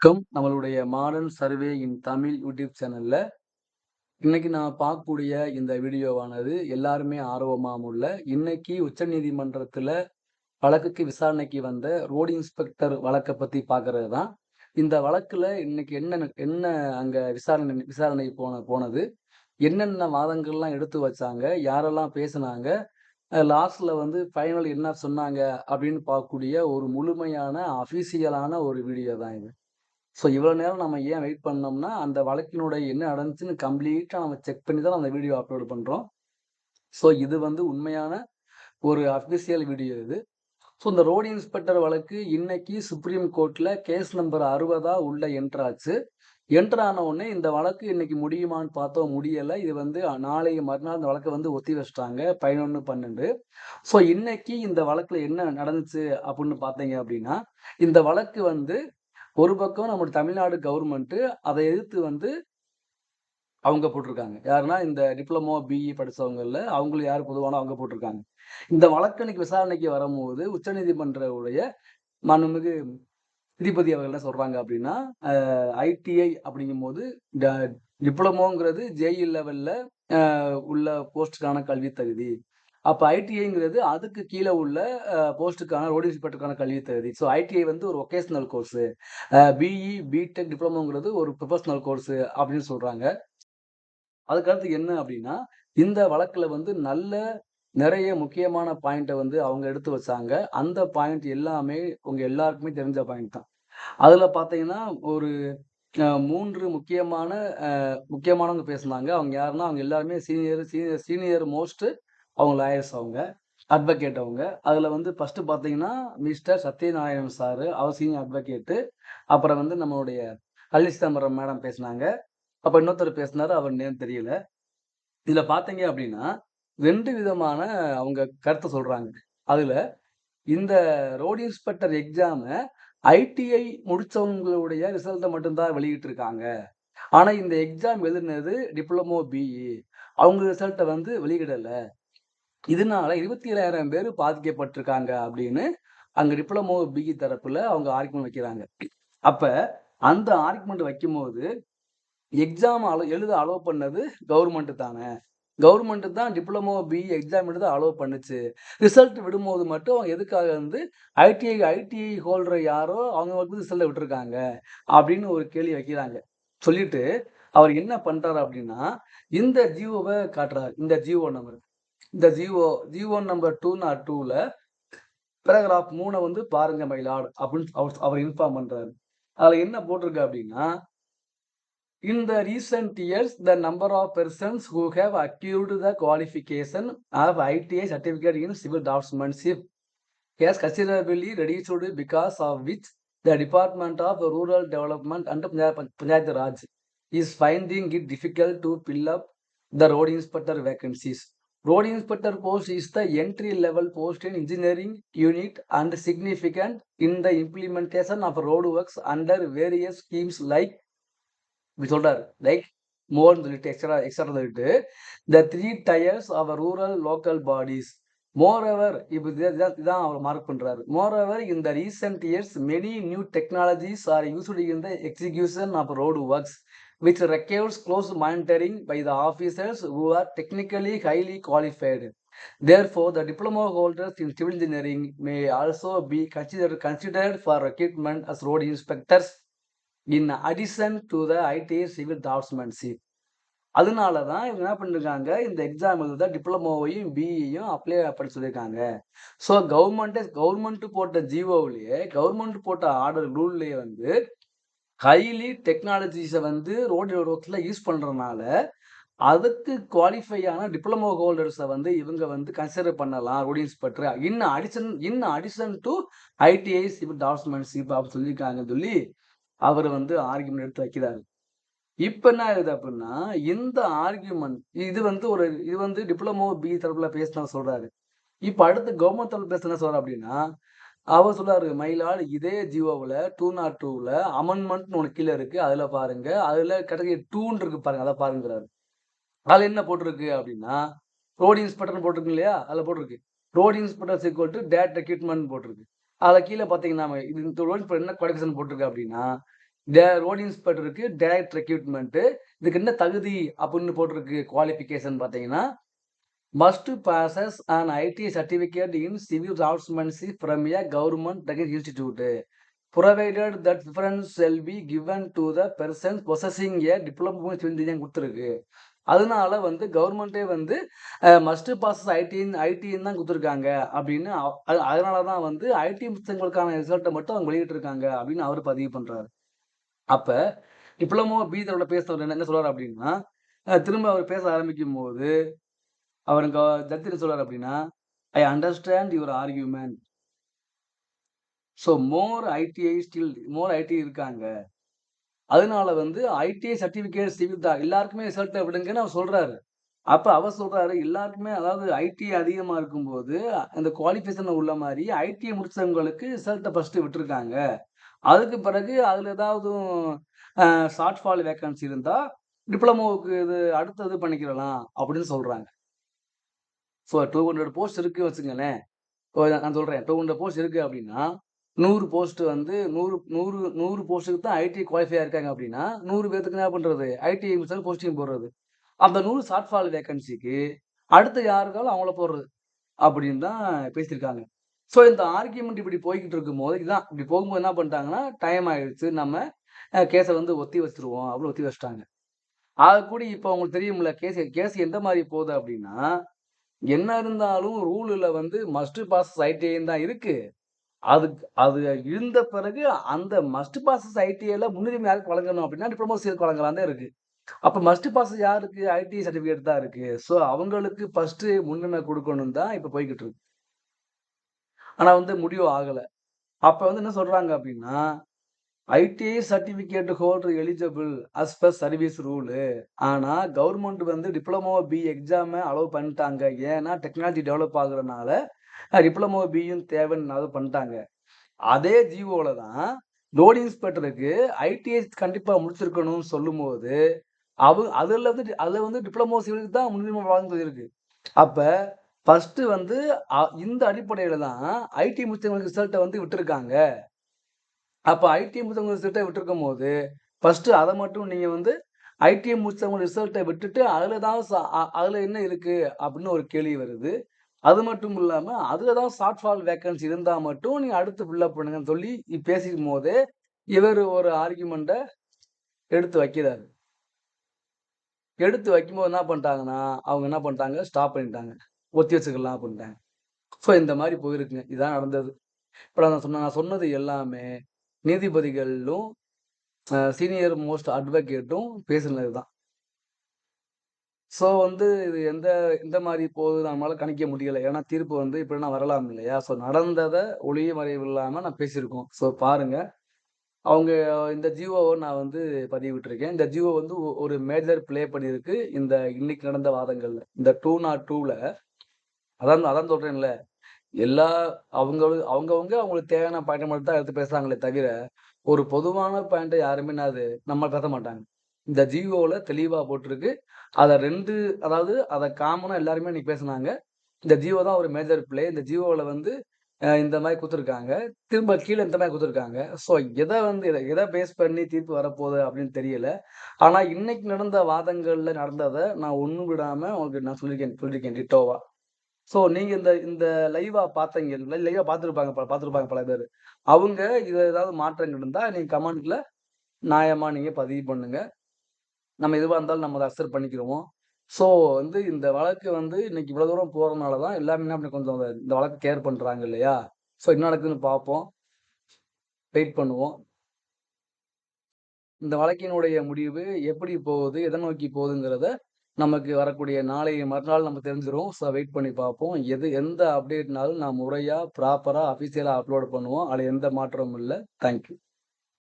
வணக்கம். நம்மளுடைய modern survey in Tamil YouTube சேனல்ல இன்னைக்கு நான் பார்க்கக்கூடிய இந்த வீடியோவானது எல்லாருமே ஆர்வமாக உள்ள இன்னைக்கு உச்சநீதிமன்றத்தில் வழக்குக்கு விசாரணைக்கு வந்த ரோடு இன்ஸ்பெக்டர் வழக்கை பற்றி பார்க்கறது தான். இந்த வழக்கில் இன்னைக்கு என்ன என்ன அங்கே விசாரணை விசாரணை போன போனது? என்னென்ன வாதங்கள்லாம் எடுத்து வச்சாங்க? யாரெல்லாம் பேசுனாங்க? லாஸ்ட்ல வந்து ஃபைனல் என்ன சொன்னாங்க? அப்படின்னு பார்க்கக்கூடிய ஒரு முழுமையான அஃபீஷியலான ஒரு வீடியோ தான் இது. ஸோ இவ்வளோ நேரம் நம்ம ஏன் வெயிட் பண்ணோம்னா அந்த வழக்கினுடைய என்ன நடந்துச்சுன்னு கம்ப்ளீட்டாக நம்ம செக் பண்ணி தான் அந்த வீடியோ அப்லோட் பண்ணுறோம் ஸோ இது வந்து உண்மையான ஒரு அஃபிஷியல் வீடியோ இது. ஸோ இந்த ரோடு இன்ஸ்பெக்டர் வழக்கு இன்னைக்கு சுப்ரீம் கோர்ட்டில் கேஸ் நம்பர் அறுபதா உள்ள என்ட்ராச்சு என்டர் ஆன உடனே இந்த வழக்கு இன்னைக்கு முடியுமான்னு பார்த்தோம் முடியலை. இது வந்து நாளைக்கு மறுநாள் இந்த வழக்கை வந்து ஒத்தி வச்சிட்டாங்க பதினொன்று பன்னெண்டு. ஸோ இன்னைக்கு இந்த வழக்கில் என்ன நடந்துச்சு அப்படின்னு பார்த்தீங்க அப்படின்னா இந்த வழக்கு வந்து ஒரு பக்கம் நம்ம தமிழ்நாடு கவர்மெண்ட்டு அதை எதிர்த்து வந்து அவங்க போட்டிருக்காங்க. யாருன்னா இந்த டிப்ளமோ பிஇ படித்தவங்களில் அவங்களுக்கு யார் பொதுவான அவங்க போட்டிருக்காங்க. இந்த வழக்கு இன்னைக்கு விசாரணைக்கு வரும்போது உச்சநீதிமன்றவுடைய மாண்புமிகு நீதிபதி அவர்கள் என்ன சொல்றாங்க அப்படின்னா ஐடிஐ அப்படிங்கும் போது டிப்ளமோங்கிறது ஜேஇ லெவல்ல உள்ள போஸ்டுக்கான கல்வி தகுதி. அப்போ ஐடிஐங்கிறது அதுக்கு கீழே உள்ள போஸ்ட்டுக்கான ரோடு இன்ஸ்பெக்டருக்கான கல்வி தகுதி. ஸோ ஐடிஐ வந்து ஒரு ஒகேஷனல் கோர்ஸு பிஇ பிடெக் டிப்ளமோங்கிறது ஒரு ப்ரொஃபஷனல் கோர்ஸு அப்படின்னு சொல்கிறாங்க அதுக்கடுத்து என்ன அப்படின்னா இந்த வழக்கில் வந்து நல்ல நிறைய முக்கியமான பாயிண்ட்டை வந்து அவங்க எடுத்து வச்சாங்க. அந்த பாயிண்ட் எல்லாமே உங்க எல்லாருக்குமே தெரிஞ்ச பாயிண்ட் தான். அதில் பார்த்தீங்கன்னா ஒரு மூன்று முக்கியமான முக்கியமானவங்க பேசுனாங்க. அவங்க யாருன்னா அவங்க எல்லாருமே சீனியர் சீனியர் சீனியர் மோஸ்ட் அவங்க லாயர்ஸ் அவங்க அட்வொகேட் அவங்க. அதில் வந்து ஃபஸ்ட்டு பார்த்தீங்கன்னா மிஸ்டர் சத்யநாராயணன் சாரு அவர் சீனியர் அட்வொகேட்டு அப்புறம் வந்து நம்மளுடைய அள்ளி சிதம்பரம் மேடம் பேசினாங்க. அப்போ இன்னொருத்தர் பேசினார் அவர் நேம் தெரியல. இதில் பார்த்தீங்க அப்படின்னா ரெண்டு விதமான அவங்க கருத்தை சொல்கிறாங்க அதில் இந்த ரோடு இன்ஸ்பெக்டர் எக்ஸாமை ஐடிஐ முடித்தவங்களுடைய ரிசல்ட்டை மட்டும்தான் வெளியிட்டு இருக்காங்க ஆனால் இந்த எக்ஸாம் எழுதுனது டிப்ளமோ பிஇ அவங்க ரிசல்ட்டை வந்து வெளியிடலை. இதனால இருபத்தி ஏழாயிரம் பேர் பாதிக்கப்பட்டிருக்காங்க அப்படின்னு அங்க டிப்ளமோ பிஇ தரப்புல அவங்க ஆர்குமெண்ட் வைக்கிறாங்க. அப்ப அந்த ஆர்குமெண்ட் வைக்கும்போது எக்ஸாம் அலோ எழுத அலோவ் பண்ணது கவர்மெண்ட் தானே. கவர்மெண்ட் தான் டிப்ளமோ பிஇ எக்ஸாம் எடுத்து அலோவ் பண்ணுச்சு. ரிசல்ட் விடும்போது மட்டும் அவங்க எதுக்காக வந்து ஐடிஐ ஐடிஐ ஹோல்டர் யாரோ அவங்க வந்து ரிசல்ட்டை விட்டுருக்காங்க அப்படின்னு ஒரு கேள்வி வைக்கிறாங்க. சொல்லிட்டு அவர் என்ன பண்றாரு அப்படின்னா இந்த ஜியோவை காட்டுறாரு. இந்த ஜியோ நம்பர் இந்த GO GO number two nought டூவில் பேராகிராஃப் மூணை வந்து பாருங்க மயிலாடு அப்படின்னு அவர் அவர் இன்ஃபார்ம் பண்ணுறாரு அதில் என்ன போட்டிருக்கு அப்படின்னா in the recent years the number of persons who have acquired the qualification of ITI certificate in civil draughtsmanship has considerably reduced because of which the department of rural development and Panchayat Raj is finding it difficult to fill up the road inspector vacancies Road inspector post is the entry level post in engineering unit and significant in the implementation of road works under various schemes like சொல்றாரு like மோர்னு சொல்லிட்டு extra extra சொல்லிட்டு the three tiers of rural local bodies moreover இப்போ இதான் அவர் mark பண்ணுறாரு moreover இந்த in recent years many new technologies are used in the execution of road works which requires close monitoring by the officers who are technically highly qualified. Therefore, the diploma holders in civil engineering may also be considered, considered for recruitment as road inspectors in addition to the ITA civil draftsmanship. அதனால தான் இவங்க என்ன பண்ணிருக்காங்க இந்த exam எழுத டிப்ளமோவையும் பிஇயும் apply பண்ண சொல்லியிருக்காங்க so கவர்மெண்ட்டே கவர்மெண்ட்டு போட்ட ஜிஓவிலேயே கவர்மெண்ட் போட்ட ஆர்டர் ரூல்லேயே வந்து ஹைலி டெக்னாலஜிஸை வந்து ரோடு ஒர்க்கில் யூஸ் பண்ணுறதுனால அதுக்கு குவாலிஃபையான டிப்ளமோ ஹோல்டர்ஸை வந்து இவங்க வந்து கன்சிடர் பண்ணலாம் ரோடு இன்ஸ்பெக்டர் இன்னும் அடிஷன் இன்னும் அடிஷன் டு ஐடிஐ சிவில் டாக்குமெண்ட்ஷிப் அப்படின்னு சொல்லியிருக்காங்கன்னு சொல்லி அவர் வந்து ஆர்கியூமெண்ட் எடுத்து வைக்கிறாரு. இப்போ என்ன ஆகுது அப்படின்னா இந்த ஆர்கியூமெண்ட் இது வந்து ஒரு இது வந்து டிப்ளமோ பி தரப்புல பேசினா சொல்றாரு. இப்போ அடுத்து கவர்மெண்ட் தரப்பு பேசுனா சொல்ற அப்படின்னா அவர் சொல்லாரு மயிலாள் இதே ஜியோவில் டூ நாட் டூவில் அமெண்ட்மெண்ட்னு ஒன்று கீழே இருக்குது அதில் பாருங்கள் அதில் கேட்டகரி டூன்னு இருக்குது பாருங்கள் அதை பாருங்கிறாரு. அதில் என்ன போட்டிருக்கு அப்படின்னா ரோடு இன்ஸ்பெக்டர்னு போட்டிருக்கு இல்லையா? அதில் போட்டிருக்கு. Road inspector sequel to date recruitment போட்டிருக்கு. அதில் கீழே பார்த்தீங்கன்னா இது இந்த ரோடு இன்ஸ்பெக்டர் என்ன குவாலிஃபிகேஷன் போட்டிருக்கு அப்படின்னா ரோடு இன்ஸ்பெக்டருக்கு டேரக்ட் ரெக்யூட்மெண்ட்டு இதுக்கு என்ன தகுதி அப்படின்னு போட்டிருக்கு குவாலிஃபிகேஷன் பார்த்தீங்கன்னா must possess and IT certificate in civil craftsmanship from a government institute provided that preference shall be given to the persons processing a diploma civil கொடுத்துருக்கு. அதனால வந்து கவர்மெண்ட்டே வந்து மஸ்ட் பாசஸ் ஐடின்னு ஐடின்னு தான் கொடுத்துருக்காங்க. அப்படின்னு அது- அதனால தான் வந்து ஐடி புத்தகங்களுக்கான ரிசல்ட்டை மட்டும் அவங்க வெளியிட்டிருக்காங்க அப்படின்னு அவர் பதிவு பண்ணுறாரு அப்போ டிப்ளமோ பி தரோட பேசுறவர் என்ன என்ன சொல்கிறார் அப்படின்னா திரும்ப அவர் பேச ஆரம்பிக்கும் போது அவருக்கு தத்திர சொல்றார் அப்படின்னா I understand your argument so more ITI still more IT இருக்காங்க. அதனால வந்து ஐடிஐ சர்டிஃபிகேட் சிவில் தான். எல்லாருக்குமே ரிசல்ட்டை விடுங்கன்னு அவர் சொல்றாரு. அப்போ அவர் சொல்றாரு எல்லாருக்குமே அதாவது ஐடி அதிகமாக இருக்கும்போது அந்த குவாலிஃபிகேஷன் உள்ள மாதிரி ஐடிஐ முடிச்சவங்களுக்கு ரிசல்ட்டை ஃபஸ்ட்டு விட்டுருக்காங்க. அதுக்கு பிறகு அதில் ஏதாவது ஷார்ட் ஃபால் வேக்கன்சி இருந்தால் டிப்ளமோவுக்கு இது அடுத்தது பண்ணிக்கிறலாம் அப்படின்னு சொல்கிறாங்க ஸோ டூ ஹண்ட்ரட் போஸ்ட் இருக்கு வச்சுங்களேன் இப்போ நான் சொல்கிறேன் டூ ஹண்ட்ரட் போஸ்ட் இருக்குது அப்படின்னா நூறு போஸ்ட் வந்து நூறு நூறு நூறு போஸ்ட்டுக்கு தான் ஐடி குவாலிஃபை இருக்காங்க அப்படின்னா நூறு பேர்த்துக்கு என்ன பண்ணுறது ஐடி போஸ்டிங் போடுறது. அந்த நூறு ஷார்ட் ஃபால் வேகன்சிக்கு அடுத்து யாருக்காலும் அவங்கள போடுறது அப்படின்னு தான் பேசியிருக்காங்க. ஸோ இந்த ஆர்கியூமெண்ட் இப்படி போய்கிட்டு இருக்கும்போது இதுதான் இப்படி போகும்போது என்ன பண்ணிட்டாங்கன்னா டைம் ஆயிடுச்சு. நம்ம கேஸை வந்து ஒத்தி வச்சிருவோம் அப்படின்னு ஒத்தி வச்சிட்டாங்க. அது கூட இப்போ அவங்களுக்கு தெரியும்ல கேஸ் கேஸ் எந்த மாதிரி போகுது அப்படின்னா என்ன இருந்தாலும் ரூலில் வந்து மஸ்ட் பாஸ் ஐடிஐன்னு தான் இருக்குது அதுக்கு அது இருந்த பிறகு அந்த மஸ்ட் பாஸ் ஐடிஐயில் முன்னுரிமை யாருக்கு வழங்கணும் அப்படின்னா டிப்ளமோ சீருக்கு வழங்கலாம் தான் இருக்குது அப்போ மஸ்ட் பாஸ் யாருக்கு ஐடி சர்டிஃபிகேட் தான் இருக்குது ஸோ அவங்களுக்கு ஃபஸ்ட்டு முன்னுரிமை கொடுக்கணும் தான் இப்போ போய்கிட்டு இருக்கு. ஆனால் வந்து முடிவு ஆகலை. அப்போ வந்து என்ன சொல்கிறாங்க அப்படின்னா ITI certificate holder eligible as per service rule ஆனால் கவர்மெண்ட் வந்து டிப்ளமோ பி எக்ஸாமை அலோவ் பண்ணிட்டாங்க. ஏன்னா டெக்னாலஜி டெவலப் ஆகுறதுனால டிப்ளமோ பியும் தேவைன்னு அதை பண்ணிட்டாங்க. அதே ஜிஓவில் தான் ரோட் இன்ஸ்பெக்டருக்கு ஐடிஐ கண்டிப்பாக முடிச்சிருக்கணும்னு சொல்லும்போது அவ அதில் வந்து அதில் வந்து டிப்ளமோ சிவிலுக்கு தான் முன்னுரிமை வழங்குறது இருக்குது அப்போ ஃபஸ்ட்டு வந்து அ- இந்த அடிப்படையில் தான் ஐடி முடிச்சவங்களுக்கு ரிசல்ட்டை வந்து விட்டுருக்காங்க. அப்போ ஐடி முடிச்சவங்க ரிசல்ட்டை விட்டுருக்கும் போது ஃபஸ்ட்டு அதை மட்டும் நீங்கள் வந்து ஐடி முடிச்சவங்க ரிசல்ட்டை விட்டுட்டு அதில் தான் அதில் என்ன இருக்குது அப்படின்னு ஒரு கேள்வி வருது. அது மட்டும் இல்லாமல் அதில் தான் ஷார்ட் ஃபால் வேக்கன்சி இருந்தால் மட்டும் நீங்கள் அடுத்து ஃபில்லப் பண்ணுங்கன்னு சொல்லி பேசிக்கும் போதே இவர் ஒரு ஆர்குமெண்ட்டை எடுத்து வைக்கிறாரு. எடுத்து வைக்கும்போது என்ன பண்ணிட்டாங்கன்னா அவங்க என்ன பண்ணிட்டாங்க ஸ்டாப் பண்ணிட்டாங்க. ஒத்தி வச்சுக்கலாம் அப்படின்ட்டாங்க. ஸோ இந்த மாதிரி போயிருக்குங்க. இதான் நடந்தது. இப்போ நான் சொன்ன நான் சொன்னது எல்லாமே நீதிபதிகளும் சீனியர் மோஸ்ட் அட்வொகேட்டும் பேசினது தான். ஸோ வந்து இது எந்த எந்த மாதிரி போகுது நம்மளால கணிக்க முடியலை. ஏன்னா தீர்ப்பு வந்து இப்படின்னா வரலாம் இல்லையா? ஸோ நடந்ததை ஒளிய மறைவு இல்லாமல் நான் பேசியிருக்கோம். ஸோ பாருங்க. அவங்க இந்த ஜியோவை நான் வந்து பதிவிட்டிருக்கேன். இந்த ஜியோ வந்து ஒரு மேஜர் ப்ளே பண்ணியிருக்கு இந்த இன்னைக்கு நடந்த வாதங்கள்ல. இந்த டூ நாட் டூவில் அதான் அதான் சொல்கிறேன்ல எல்லா அவங்க அவங்கவுங்க அவங்களுக்கு தேவையான பாயிண்ட் மட்டும் தான் எடுத்து பேசுறாங்களே தவிர ஒரு பொதுவான பாயிண்ட்டை யாருமே நான் அது நம்ம பேச மாட்டாங்க. இந்த ஜியோவில் தெளிவாக போட்டிருக்கு. அதை ரெண்டு அதாவது அதை காமனாக எல்லாருமே இன்னைக்கு பேசுனாங்க. இந்த ஜியோ தான் ஒரு மேஜர் பிளே இந்த ஜியோவில் வந்து இந்த மாதிரி கொடுத்துருக்காங்க. திரும்ப கீழே இந்த மாதிரி கொடுத்துருக்காங்க. ஸோ எதை வந்து எதை எதை பேஸ் பண்ணி தீர்ப்பு வரப்போகுது அப்படின்னு தெரியல. ஆனால் இன்னைக்கு நடந்த வாதங்களில் நடந்ததை நான் ஒன்றும் விடாமல் உங்களுக்கு நான் சொல்லியிருக்கேன் சொல்லியிருக்கேன் டிட்டோவா. ஸோ நீங்க இந்த இந்த லைவா பார்த்தீங்க லைவா பார்த்துருப்பாங்க பார்த்துருப்பாங்க பல பேர். அவங்க இது ஏதாவது மாற்றங்கள் இருந்தா நீங்க கமெண்ட்ல நியாயமா நீங்க பதிவு பண்ணுங்க. நம்ம எதுவாக இருந்தாலும் நம்ம அதை அக்செப்ட் பண்ணிக்கிறோம். ஸோ வந்து இந்த வழக்கு வந்து இன்னைக்கு இவ்வளோ தூரம் போகிறதுனால தான் எல்லாமே என்ன பண்ணி கொஞ்சம் இந்த வழக்கு கேர் பண்ணுறாங்க இல்லையா? ஸோ என்ன நடக்குதுன்னு பார்ப்போம். வெயிட் பண்ணுவோம். இந்த வழக்கினுடைய முடிவு எப்படி போகுது எதை நோக்கி போகுதுங்கிறத நமக்கு வரக்கூடிய நாளை மறுநாள் நம்ம தெரிஞ்சிரும். ஸோ வெயிட் பண்ணி பார்ப்போம். எது எந்த அப்டேட்னாலும் நான் முறையாக ப்ராப்பராக அஃபிஷியலாக அப்லோட் பண்ணுவோம். அதில் எந்த மாற்றமும் இல்லை. தேங்க்யூ